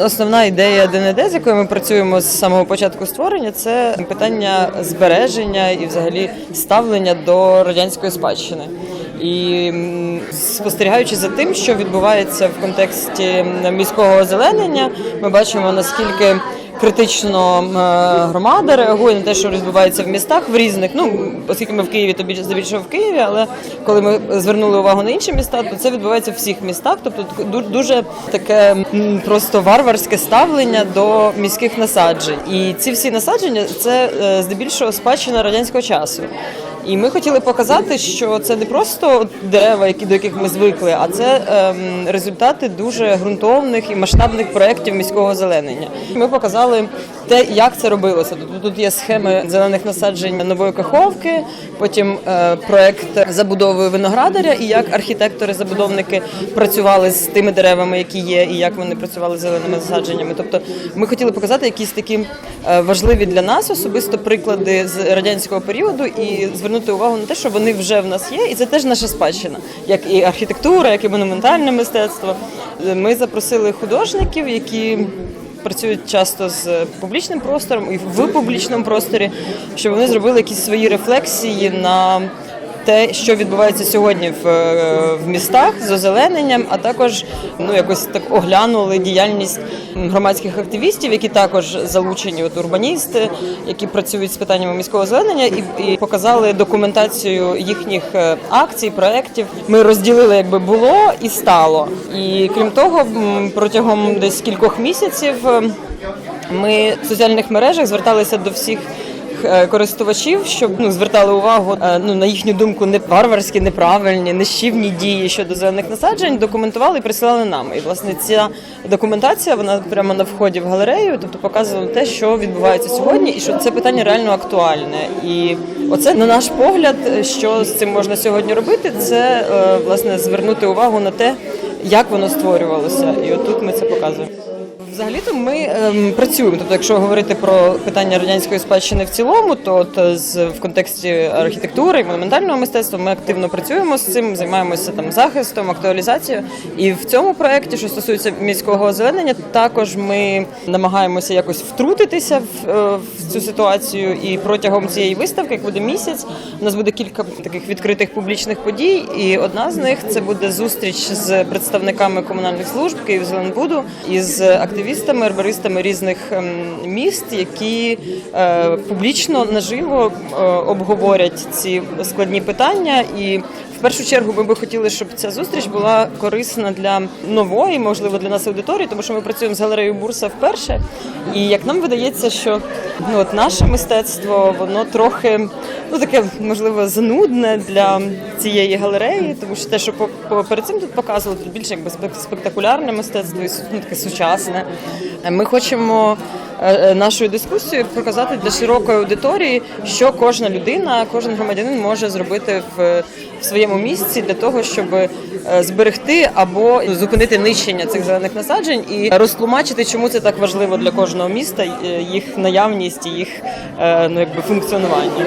Основна ідея ДНД, з якою ми працюємо з самого початку створення, це питання збереження і взагалі ставлення до радянської спадщини. І спостерігаючи за тим, що відбувається в контексті міського озеленення, ми бачимо наскільки критично е, громада реагує на те, що відбувається в містах в різних. Ну оскільки ми в Києві, то більше в Києві, але коли ми звернули увагу на інші міста, то це відбувається в всіх містах. Тобто дуже таке просто варварське ставлення до міських насаджень. І ці всі насадження це е, здебільшого спадщина радянського часу. І ми хотіли показати, що це не просто дерева, які до яких ми звикли, а це ем, результати дуже ґрунтовних і масштабних проєктів міського озеленення. Ми показали те, як це робилося. Тут, тут є схеми зелених насаджень нової каховки, потім е, проєкт забудови виноградаря, і як архітектори-забудовники працювали з тими деревами, які є, і як вони працювали з зеленими насадженнями. Тобто, ми хотіли показати якісь такі е, важливі для нас особисто приклади з радянського періоду і звернути увагу на те, що вони вже в нас є, і це теж наша спадщина, як і архітектура, як і монументальне мистецтво. Ми запросили художників, які працюють часто з публічним простором і в публічному просторі, щоб вони зробили якісь свої рефлексії на те, що відбувається сьогодні в, е, в містах з озелененням, а також ну якось так оглянули діяльність громадських активістів, які також залучені, от урбаністи, які працюють з питаннями міського озеленення, і, і показали документацію їхніх е, акцій, проєктів. Ми розділили, якби було і стало. І крім того, протягом десь кількох місяців. е, Ми в соціальних мережах зверталися до всіх користувачів, щоб ну звертали увагу е, ну на їхню думку не варварські, неправильні, нищівні дії щодо зелених насаджень, документували і присилали нам. І власне ця документація вона прямо на вході в галерею, тобто показувала те, що відбувається сьогодні, і що це питання реально актуальне. І оце на наш погляд, що з цим можна сьогодні робити, це е, власне звернути увагу на те, як воно створювалося. І отут ми це показуємо. Взагалі-то ми ем, працюємо. Тобто, якщо говорити про питання радянської спадщини в цілому, то от, е, з в контексті архітектури і монументального мистецтва ми активно працюємо з цим, займаємося там захистом, актуалізацією. І в цьому проєкті, що стосується міського озеленення, також ми намагаємося якось втрутитися в, е, в цю ситуацію. І протягом цієї виставки, як буде місяць, у нас буде кілька таких відкритих публічних подій. І одна з них це буде зустріч з представниками комунальних служб Київзеленбуду із активістами, арбористами різних ем, міст, які е, публічно наживо е, обговорять ці складні питання. І в першу чергу ми би хотіли, щоб ця зустріч була корисна для нової, можливо, для нас аудиторії, тому що ми працюємо з галереєю Бурса вперше. І як нам видається, що ну от наше мистецтво, воно трохи ну таке можливо занудне для цієї галереї, тому що те, що перед цим тут показували, тут більше якби спек- спектакулярне мистецтво і ну, таке сучасне. Ми хочемо е, е, нашою дискусією показати для широкої аудиторії, що кожна людина, кожен громадянин може зробити в, своєму місці для того, щоб е, зберегти або зупинити нищення цих зелених насаджень і розтлумачити, чому це так важливо для кожного міста, їх наявність їх ну якби функціонування.